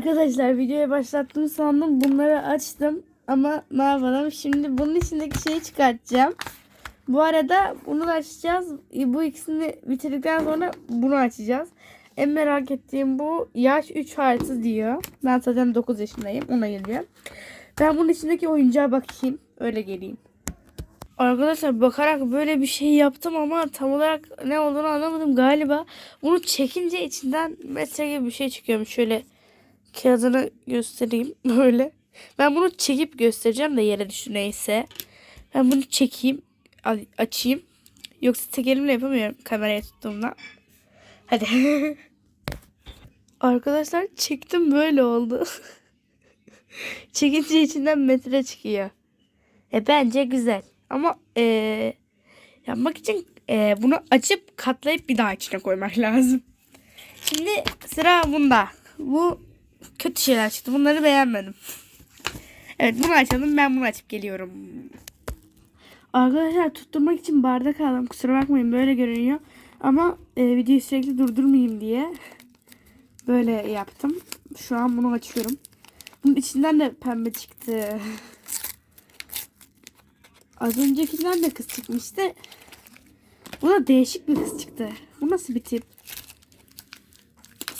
Arkadaşlar videoya başlattım sandım bunları açtım ama ne yapalım şimdi bunun içindeki şeyi çıkartacağım. Bu arada bunu da açacağız. Bu ikisini bitirdikten sonra bunu açacağız. En merak ettiğim bu yaş 3 artı diyor. Ben zaten 9 yaşındayım ona geliyor. Ben bunun içindeki oyuncağa bakayım öyle geleyim. Arkadaşlar bakarak böyle bir şey yaptım ama tam olarak ne olduğunu anlamadım galiba. Bunu çekince içinden metre gibi bir şey çıkıyormuş. Şöyle kağıdını göstereyim böyle. Ben bunu çekip göstereceğim de yere düştü neyse. Ben bunu çekeyim, açayım. Yoksa tek elimle yapamıyorum kameraya tuttuğumda. Hadi. Arkadaşlar çektim böyle oldu. Çekince içinden metre çıkıyor. E bence güzel. Ama e, yapmak için e, bunu açıp katlayıp bir daha içine koymak lazım. Şimdi sıra bunda. Bu kötü şeyler çıktı. Bunları beğenmedim. Evet bunu açalım. Ben bunu açıp geliyorum. Arkadaşlar tutturmak için bardak aldım. Kusura bakmayın böyle görünüyor. Ama e, videoyu sürekli durdurmayayım diye böyle yaptım. Şu an bunu açıyorum. Bunun içinden de pembe çıktı. Az öncekinden de kız çıkmıştı. Bu da değişik bir kız çıktı. Bu nasıl bir tip?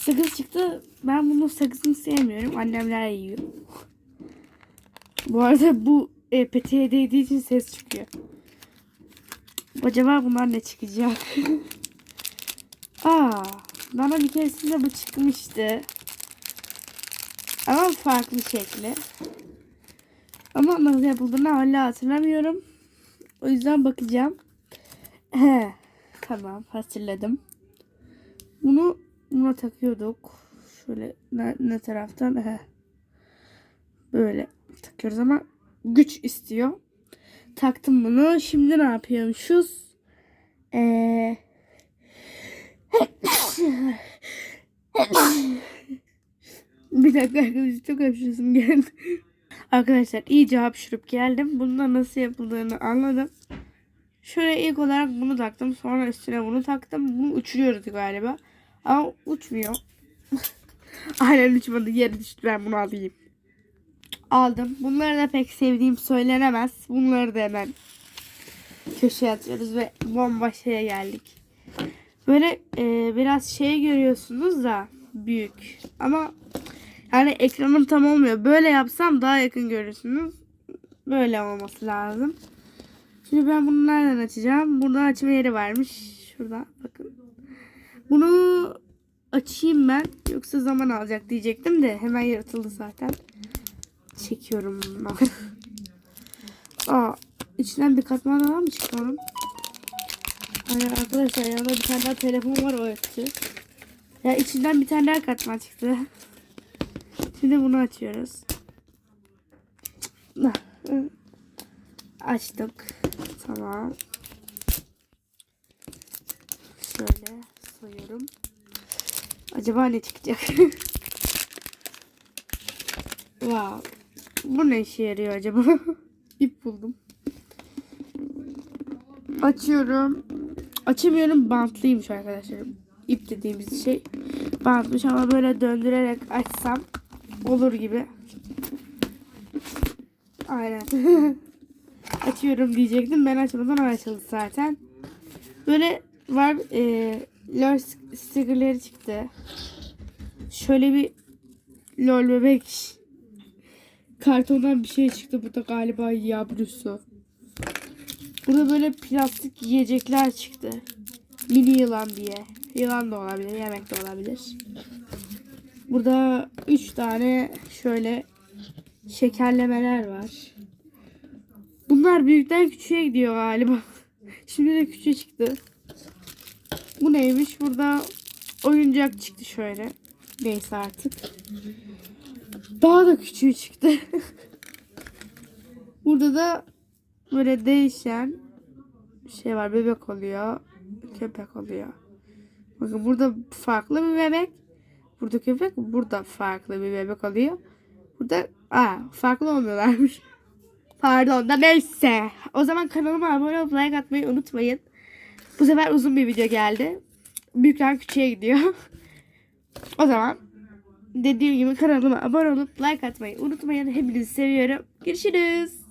Sakız çıktı. Ben bunun sakızını sevmiyorum. Annemler yiyor. Bu arada bu e, peteğe değdiği için ses çıkıyor. Acaba bunlar ne çıkacak? Aa, bana bir keresinde bu çıkmıştı. Ama farklı şekli. Ama nasıl yapıldığını hala hatırlamıyorum. O yüzden bakacağım. Tamam hatırladım. Bunu buna takıyorduk. Şöyle ne, ne taraftan? He. Böyle takıyoruz ama güç istiyor. Taktım bunu. Şimdi ne yapıyormuşuz? Ee... Bir dakika arkadaşlar çok hapşırasım geldi. Arkadaşlar iyice hapşırıp geldim. Bunun nasıl yapıldığını anladım. Şöyle ilk olarak bunu taktım. Sonra üstüne bunu taktım. Bunu uçuruyoruz galiba. Ama uçmuyor. Aynen uçmadı. Yere düştü. Ben bunu alayım. Aldım. Bunları da pek sevdiğim söylenemez. Bunları da hemen köşeye atıyoruz ve bomba şeye geldik. Böyle e, biraz şey görüyorsunuz da büyük. Ama yani ekranım tam olmuyor. Böyle yapsam daha yakın görürsünüz. Böyle olması lazım. Şimdi ben bunu nereden açacağım? Burada açma yeri varmış. Şurada bakın. Bunu açayım ben. Yoksa zaman alacak diyecektim de hemen yaratıldı zaten. Çekiyorum bunu. Aa, içinden bir katman daha mı çıktı onun? Aynen arkadaşlar yanında bir tane daha telefon var o öttü. Ya içinden bir tane daha katman çıktı. Şimdi bunu açıyoruz. Açtık. Tamam. Şöyle soyuyorum. Acaba ne çıkacak? wow. Bu ne işe yarıyor acaba? İp buldum. Açıyorum. Açamıyorum. Bantlıymış arkadaşlar. İp dediğimiz şey bantmış ama böyle döndürerek açsam olur gibi. Aynen. Açıyorum diyecektim. Ben açmadan açıldı zaten. Böyle var e, lol stickerleri çıktı. Şöyle bir lol bebek kartondan bir şey çıktı. Bu da galiba yavrusu. Burada böyle plastik yiyecekler çıktı. Mini yılan diye. Yılan da olabilir, yemek de olabilir. Burada 3 tane şöyle şekerlemeler var. Bunlar büyükten küçüğe gidiyor galiba. Şimdi de küçüğe çıktı. Bu neymiş? Burada oyuncak çıktı şöyle. Neyse artık. Daha da küçüğü çıktı. Burada da böyle değişen şey var. Bebek oluyor. Köpek oluyor. Bakın burada farklı bir bebek. Burada köpek. Burada farklı bir bebek oluyor. Burada aa, farklı olmuyorlarmış. Pardon da neyse. O zaman kanalıma abone olup like atmayı unutmayın. Bu sefer uzun bir video geldi. Büyükten küçüğe gidiyor. o zaman dediğim gibi kanalıma abone olup like atmayı unutmayın. Hepinizi seviyorum. Görüşürüz.